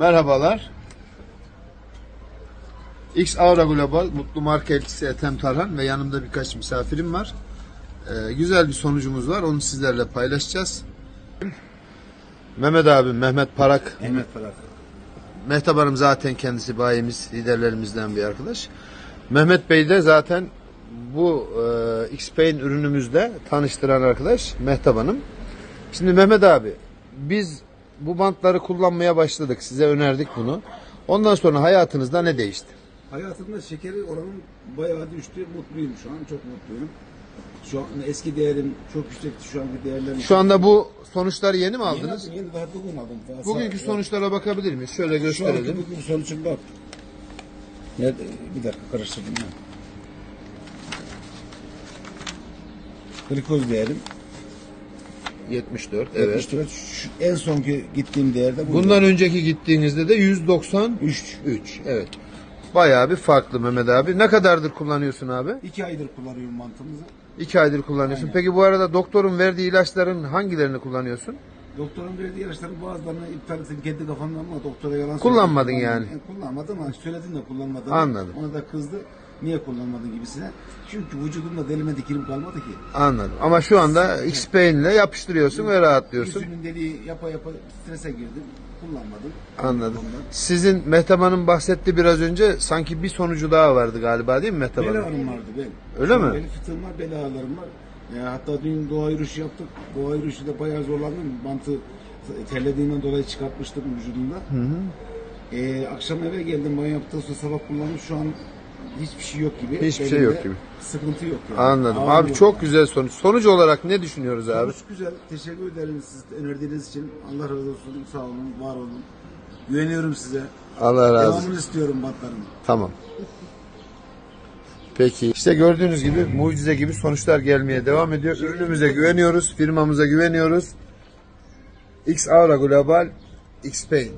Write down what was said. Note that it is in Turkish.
Merhabalar. X Aura Global Mutlu Marka Elçisi Ethem Tarhan ve yanımda birkaç misafirim var. Ee, güzel bir sonucumuz var. Onu sizlerle paylaşacağız. Mehmet abi, Mehmet Parak. Mehmet Ferhat. Mehtap Hanım zaten kendisi bayimiz, liderlerimizden bir arkadaş. Mehmet Bey de zaten bu e, X-Pain ürünümüzle tanıştıran arkadaş Mehtap Hanım. Şimdi Mehmet abi biz bu bantları kullanmaya başladık. Size önerdik bunu. Ondan sonra hayatınızda ne değişti? Hayatımda şekeri oranım bayağı düştü. Mutluyum şu an. Çok mutluyum. Şu an eski değerim çok yüksekti. Şu anki değerlerim... Şu anda bu sonuçları yeni mi Yeni aldınız? aldım, Yeni daha bugün aldım. Daha Bugünkü sağ- sonuçlara bakabilir miyiz? Şöyle Şu anki gösterelim. bugün sonucum bak. Nerede? Bir dakika karıştırdım ben. Glikoz değerim. 74. Evet. 74. Şu, en sonki gittiğim değerde bu. Bundan önceki gittiğinizde de 193. 3. Evet. Bayağı bir farklı Mehmet abi. Ne kadardır kullanıyorsun abi? 2 aydır kullanıyorum mantığımızı. İki aydır kullanıyorsun. Aynen. Peki bu arada doktorun verdiği ilaçların hangilerini kullanıyorsun? Doktorun verdiği ilaçların bazılarını iptal ettim kendi kafamdan ama doktora yalan Kullanmadın söyledim. yani. E, kullanmadım ama söyledim de kullanmadım. Anladım. Ona da kızdı. Niye kullanmadın gibisine. Çünkü vücudumda delime dikilim kalmadı ki. Anladım. Ama şu anda X-Pain ile yapıştırıyorsun ve rahatlıyorsun. Yüzünün dediği yapa yapa strese girdim. Kullanmadım. Anladım. Ondan. Sizin Mehtap Hanım bahsetti biraz önce sanki bir sonucu daha vardı galiba değil mi Mehtap Bel Hanım? ağrım vardı ben. Öyle mi? Bel fıtığım var, bel ağrılarım var. Ya hatta dün doğa yürüyüşü yaptık. Doğa yürüyüşü de bayağı zorlandım. Bantı terlediğinden dolayı çıkartmıştım vücudumda. Ee, akşam eve geldim. Banyo yaptıktan sonra sabah kullandım. Şu an hiçbir şey yok gibi. Hiçbir şey yok gibi. Sıkıntı yok yani. Anladım. Ağrım Abi yok. çok güzel sonuç. Sonuç olarak ne düşünüyoruz abi? Sonuç güzel. Teşekkür ederim siz önerdiğiniz için. Allah razı olsun. Sağ olun, var olun. Güveniyorum size. Allah razı olsun. Devamını istiyorum bantların. Tamam. Peki işte gördüğünüz gibi mucize gibi sonuçlar gelmeye devam ediyor. Ürünümüze güveniyoruz, firmamıza güveniyoruz. X Aura Global X Pain.